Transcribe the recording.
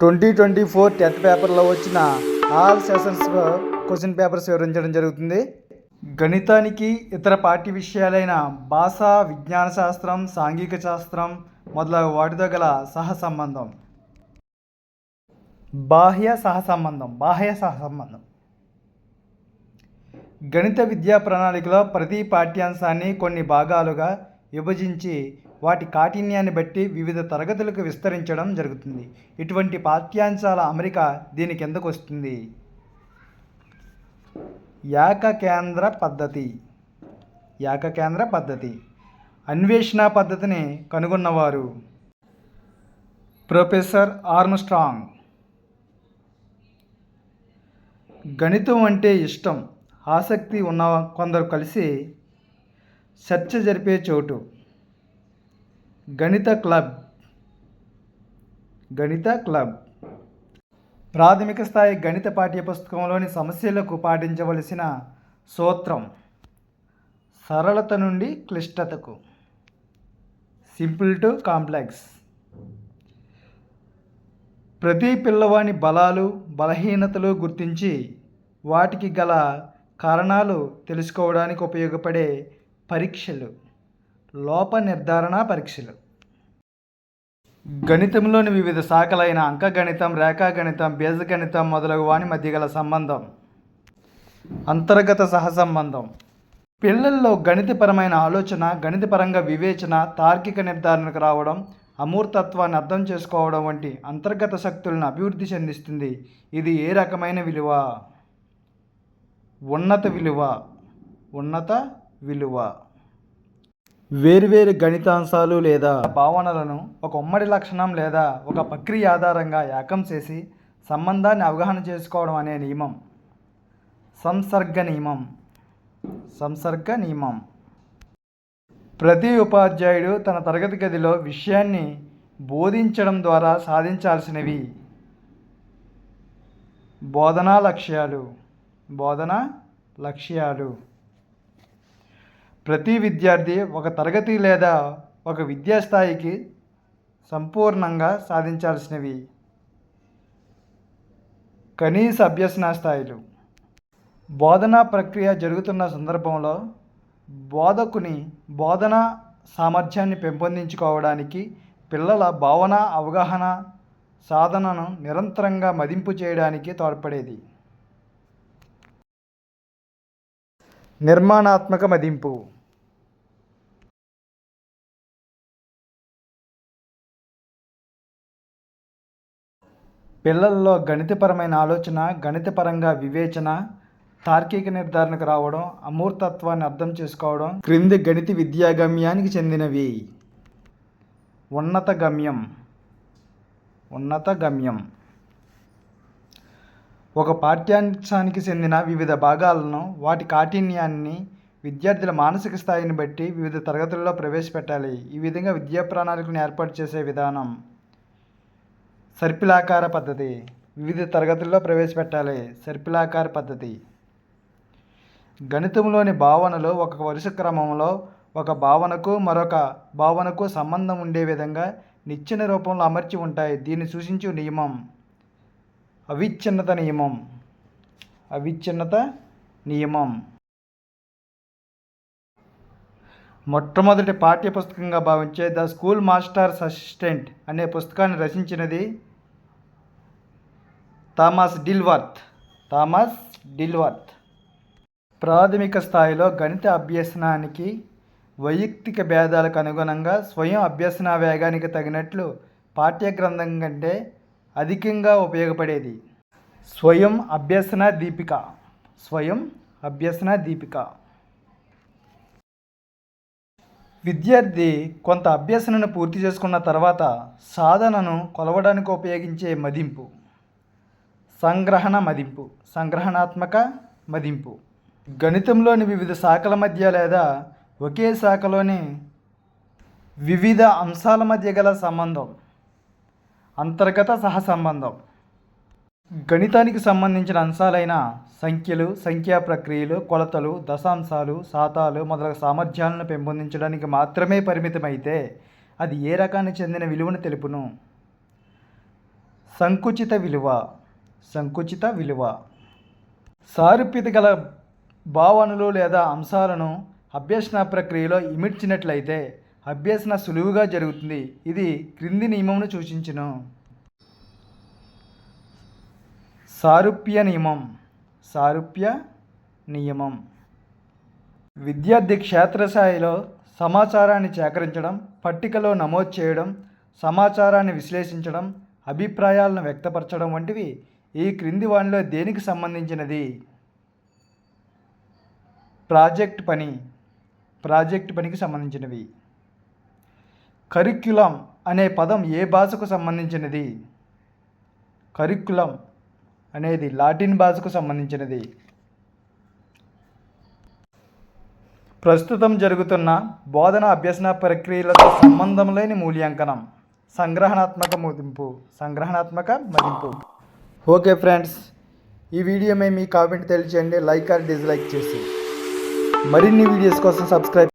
Twenty twenty four tenth పేపర్లో వచ్చిన all sessions question papers వివరించడం జరుగుతుంది. గణితానికి ఇతర పాఠ్య విషయాలైన భాష విజ్ఞాన శాస్త్రం సాంఘిక శాస్త్రం మొదలగు వాటితో గల సహసంబంధం. బాహ్య సహసంబంధం బాహ్య సహసంబంధం. గణిత విద్యా ప్రణాళికలో ప్రతి పాఠ్యాంశాన్ని కొన్ని భాగాలుగా విభజించి వాటి కాఠిన్యాన్ని బట్టి వివిధ తరగతులకు విస్తరించడం జరుగుతుంది. ఇటువంటి పాఠ్యాంశాల అమరిక దీని కిందకు వస్తుంది? ఏకకేంద్ర పద్ధతి. ఏకకేంద్ర పద్ధతి. అన్వేషణ పద్ధతిని కనుగొన్నవారు ప్రొఫెసర్ ఆర్మ్స్ట్రాంగ్. గణితం అంటే ఇష్టం ఆసక్తి ఉన్న కొందరు కలిసి చర్చ జరిపే చోటు. గణిత క్లబ్. గణిత క్లబ్. ప్రాథమిక స్థాయి గణిత పాఠ్యపుస్తకంలోని సమస్యలకు పాటించవలసిన సూత్రం సరళత నుండి క్లిష్టతకు. Simple to complex. ప్రతి పిల్లవాని బలాలు బలహీనతలు గుర్తించి వాటికి గల కారణాలు తెలుసుకోవడానికి ఉపయోగపడే పరీక్షలు. లోప నిర్ధారణ పరీక్షలు. గణితంలోని వివిధ శాఖలైన అంకగణితం రేఖాగణితం బీజగణితం మొదలగు వాని మధ్య గల సంబంధం. అంతర్గత సహసంబంధం పిల్లల్లో గణితపరమైన ఆలోచన గణితపరంగా వివేచన తార్కిక నిర్ధారణకు రావడం అమూర్తత్వాన్ని అర్థం చేసుకోవడం వంటి అంతర్గత శక్తులను అభివృద్ధి చెందిస్తుంది. ఇది ఏ రకమైన విలువ? ఉన్నత విలువ. ఉన్నత విలువ. వేర్వేరు గణితాంశాలు లేదా భావనలను ఒక ఉమ్మడి లక్షణం లేదా ఒక ప్రక్రియ ఆధారంగా ఏకం చేసి సంబంధాన్ని అవగాహన చేసుకోవడం అనే నియమం. సంసర్గ నియమం. సంసర్గ నియమం. ప్రతి ఉపాధ్యాయుడు తన తరగతి గదిలో విషయాన్ని బోధించడం ద్వారా సాధించాల్సినవి. బోధనా లక్ష్యాలు. బోధనా లక్ష్యాలు. ప్రతి విద్యార్థి ఒక తరగతి లేదా ఒక విద్యాస్థాయికి సంపూర్ణంగా సాధించాల్సినవి. కనీస అభ్యసన స్థాయిలు. బోధనా ప్రక్రియ జరుగుతున్న సందర్భంలో బోధకుని బోధనా సామర్థ్యాన్ని పెంపొందించుకోవడానికి పిల్లల భావన అవగాహన సాధనను నిరంతరంగా మదింపు చేయడానికి తోడ్పడేది. నిర్మాణాత్మక మదింపు పిల్లల్లో గణితపరమైన ఆలోచన గణితపరంగా వివేచన తార్కిక నిర్ధారణకు రావడం అమూర్తత్వాన్ని అర్థం చేసుకోవడం క్రింది గణిత విద్యా గమ్యానికి చెందినవి. ఉన్నత గమ్యం. ఉన్నత గమ్యం. ఒక పాఠ్యాంశానికి చెందిన వివిధ భాగాలను వాటి కాఠిన్యాన్ని విద్యార్థుల మానసిక స్థాయిని బట్టి వివిధ తరగతుల్లో ప్రవేశపెట్టాలి. ఈ విధంగా విద్యా ప్రణాళికను ఏర్పాటు చేసే విధానం. సర్పిలాకార పద్ధతి. వివిధ తరగతుల్లో ప్రవేశపెట్టాలి. సర్పిలాకార పద్ధతి. గణితంలోని భావనలు ఒక వరుస క్రమంలో ఒక భావనకు మరొక భావనకు సంబంధం ఉండే విధంగా నిచ్చెన రూపంలో అమర్చి ఉంటాయి. దీన్ని సూచించే నియమం. అవిచ్ఛిన్నత నియమం. అవిచ్ఛిన్నత నియమం. మొట్టమొదటి పాఠ్యపుస్తకంగా భావించే ద స్కూల్ మాస్టర్స్ అసిస్టెంట్ అనే పుస్తకాన్ని రచించినది థామస్ డిల్వర్త్. థామస్ డిల్వర్త్. ప్రాథమిక స్థాయిలో గణిత అభ్యసనానికి వైయక్తిక భేదాలకు అనుగుణంగా స్వయం అభ్యసన వేగానికి తగినట్లు పాఠ్యగ్రంథం కంటే అధికంగా ఉపయోగపడేది. స్వయం అభ్యసన దీపిక. స్వయం అభ్యసన దీపిక. విద్యార్థి కొంత అభ్యసనను పూర్తి చేసుకున్న తర్వాత సాధనను కొలవడానికి ఉపయోగించే మదింపు. సంగ్రహణ మదింపు. సంగ్రహణాత్మక మదింపు. గణితంలోని వివిధ శాఖల మధ్య లేదా ఒకే శాఖలోని వివిధ అంశాల మధ్య గల సంబంధం. అంతర్గత సహసంబంధం. గణితానికి సంబంధించిన అంశాలైన సంఖ్యలు సంఖ్యా ప్రక్రియలు కొలతలు దశాంశాలు శాతాలు మొదలగు సామర్థ్యాలను పెంపొందించడానికి మాత్రమే పరిమితమైతే అది ఏ రకానికి చెందిన విలువను తెలుపును? సంకుచిత విలువ. సంకుచిత విలువ. సారూప్యత గల భావనలు లేదా అంశాలను అభ్యసన ప్రక్రియలో ఇమిడ్చినట్లయితే అభ్యసన సులువుగా జరుగుతుంది. ఇది క్రింది నియమమును సూచించును. సారూప్య నియమం. సారూప్య నియమం. విద్యార్థి క్షేత్రస్థాయిలో సమాచారాన్ని సేకరించడం పట్టికలో నమోదు చేయడం సమాచారాన్ని విశ్లేషించడం అభిప్రాయాలను వ్యక్తపరచడం వంటివి ఈ క్రింది వానిలో దేనికి సంబంధించినది? ప్రాజెక్ట్ పని. ప్రాజెక్ట్ పనికి సంబంధించినవి. కరిక్యులం అనే పదం ఏ భాషకు సంబంధించినది? కరిక్యులం. అనేది లాటిన్ భాషకు సంబంధించినది. ప్రస్తుతం జరుగుతున్న బోధన అభ్యసన ప్రక్రియలతో సంబంధం లేని మూల్యాంకనం సంగ్రహణాత్మక మదింపు సంగ్రహణాత్మక మదింపు. ఓకే ఫ్రెండ్స్ ఈ వీడియో మీ కామెంట్ తెలియచేయండి లైక్ ఆర్ డిస్లైక్ చేసి. మరిన్ని వీడియోస్ కోసం సబ్స్క్రైబ్